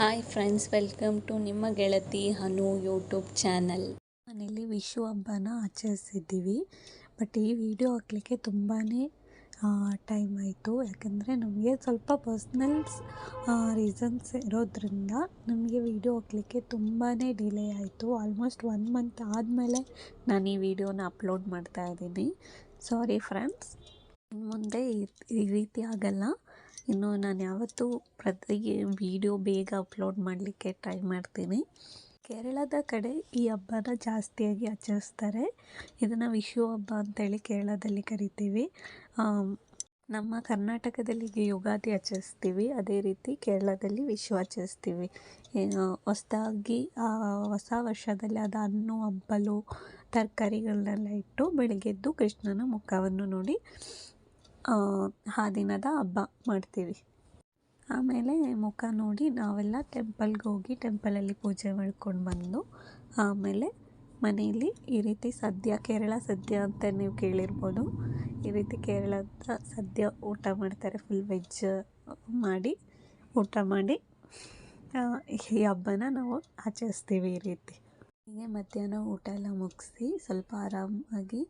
Hi friends welcome to ನಿಮ್ಮ ಗೆಳತಿ ಹನು YouTube channel ಮನೇಲಿ ವಿಶು ಹಬ್ಬನ ಆಚರಿಸಿದ್ದೀವಿ. ಬಟ್ ಈ ವಿಡಿಯೋ ಹಾಕ್ಲಿಕ್ಕೆ ತುಂಬಾ ಟೈಮ್ ಆಯಿತು. ಯಾಕಂದರೆ ನಮಗೆ ಸ್ವಲ್ಪ ಪರ್ಸ್ನಲ್ಸ್ ರೀಸನ್ಸ್ ಇರೋದ್ರಿಂದ ನಮಗೆ ವಿಡಿಯೋ ಹಾಕ್ಲಿಕ್ಕೆ ತುಂಬಾ ಡಿಲೇ ಆಯಿತು. ಆಲ್ಮೋಸ್ಟ್ ಒನ್ ಮಂತ್ ಆದಮೇಲೆ ನಾನು ಈ ವಿಡಿಯೋನ ಅಪ್ಲೋಡ್ ಮಾಡ್ತಾ ಇದ್ದೀನಿ. ಸಾರಿ ಫ್ರೆಂಡ್ಸ್ ಮುಂದೆ ಈ- ಈ ರೀತಿ ಆಗಲ್ಲ. ಇನ್ನು ನಾನು ಯಾವತ್ತೂ ಪ್ರತಿ ವಿಡಿಯೋ ಬೇಗ ಅಪ್ಲೋಡ್ ಮಾಡಲಿಕ್ಕೆ ಟ್ರೈ ಮಾಡ್ತೀನಿ. ಕೇರಳದ ಕಡೆ ಈ ಹಬ್ಬನ ಜಾಸ್ತಿಯಾಗಿ ಆಚರಿಸ್ತಾರೆ. ಇದನ್ನು ವಿಶು ಹಬ್ಬ ಅಂತೇಳಿ ಕೇರಳದಲ್ಲಿ ಕರಿತೀವಿ. ನಮ್ಮ ಕರ್ನಾಟಕದಲ್ಲಿ ಯುಗಾದಿ ಆಚರಿಸ್ತೀವಿ. ಅದೇ ರೀತಿ ಕೇರಳದಲ್ಲಿ ವಿಶು ಆಚರಿಸ್ತೀವಿ. ಹೊಸದಾಗಿ ಹೊಸ ವರ್ಷದಲ್ಲಿ ಅದು ಹಣ್ಣು, ಹಂಪಲು ತರಕಾರಿಗಳನ್ನೆಲ್ಲ ಇಟ್ಟು ಬೆಳಗ್ಗೆದ್ದು ಕೃಷ್ಣನ ಮುಖವನ್ನು ನೋಡಿ ಆ, ದಿನದ ಹಬ್ಬ ಮಾಡ್ತೀವಿ. ಆಮೇಲೆ ಮುಖ ನೋಡಿ ನಾವೆಲ್ಲ ಟೆಂಪಲ್ಗೆ ಹೋಗಿ ಟೆಂಪಲಲ್ಲಿ ಪೂಜೆ ಮಾಡ್ಕೊಂಡು ಬಂದು ಆಮೇಲೆ ಮನೆಯಲ್ಲಿ ಈ ರೀತಿ ಸದ್ಯ ಕೇರಳ ಸದ್ಯ ಅಂತ ನೀವು ಕೇಳಿರ್ಬೋದು. ಈ ರೀತಿ ಕೇರಳದ ಸದ್ಯ ಊಟ ಮಾಡ್ತಾರೆ ಫುಲ್ ವೆಜ್ ಮಾಡಿ ಊಟ ಮಾಡಿ ಈ ಹಬ್ಬನ ನಾವು ಆಚರಿಸ್ತೀವಿ ಈ ರೀತಿ. ಹೀಗೆ ಮಧ್ಯಾಹ್ನ ಊಟ ಎಲ್ಲ ಮುಗಿಸಿ ಸ್ವಲ್ಪ ಆರಾಮಾಗಿ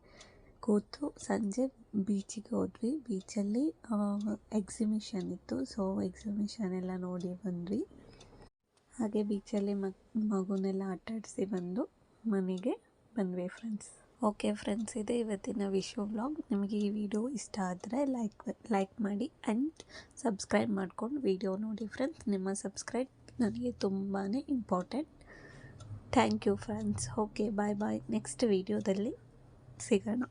ಕೂತು ಸಂಜೆ ಬೀಚಿಗೆ ಹೋದ್ವಿ. ಬೀಚಲ್ಲಿ ಎಕ್ಸಿಮಿಷನ್ ಇತ್ತು. ಸೊ ಎಕ್ಸಿಮಿಷನ್ ಎಲ್ಲ ನೋಡಿ ಬಂದ್ವಿ. ಹಾಗೆ ಬೀಚಲ್ಲಿ ಮಗ್ ಮಗುನೆಲ್ಲ ಆಟಾಡಿಸಿ ಬಂದು ಮನೆಗೆ ಬಂದ್ವಿ ಫ್ರೆಂಡ್ಸ್ ಓಕೆ ಫ್ರೆಂಡ್ಸ್ ಇದೆ ಇವತ್ತಿನ ವಿಶು ವ್ಲಾಗ್ ನಿಮಗೆ ಈ ವಿಡಿಯೋ ಇಷ್ಟ ಆದರೆ ಲೈಕ್ ಲೈಕ್ ಮಾಡಿ ಆ್ಯಂಡ್ ಸಬ್ಸ್ಕ್ರೈಬ್ ಮಾಡ್ಕೊಂಡು ವಿಡಿಯೋ ನೋಡಿ ಫ್ರೆಂಡ್ಸ್ ನಿಮ್ಮ ಸಬ್ಸ್ಕ್ರೈಬ್ ನನಗೆ ತುಂಬಾ important thank you friends okay bye bye next ವಿಡಿಯೋದಲ್ಲಿ ಸಿಗೋಣ.